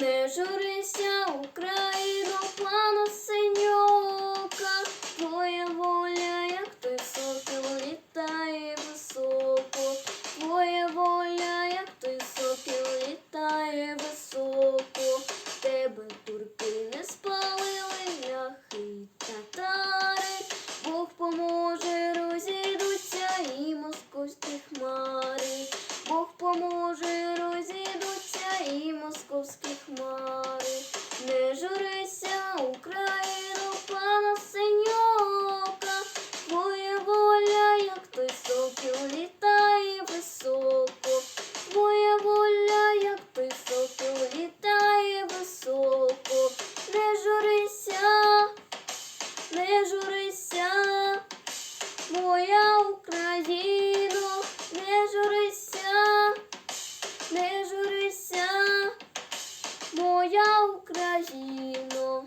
Не журися, Україно, пана синьока, твоя воля, як той сокіл, літає високо, твоя воля, як той сокіл, літає високо, тебе турки не спалили, ляхи татари, Бог поможе, розійдуться і московські хмари, Бог поможе, Україно, пана синьока, твоя воля, як той сокіл, літає високо, твоя воля, як той сокіл, літає високо. Не журися, не журися, моя Україно, не журися, не журися, моя Україна.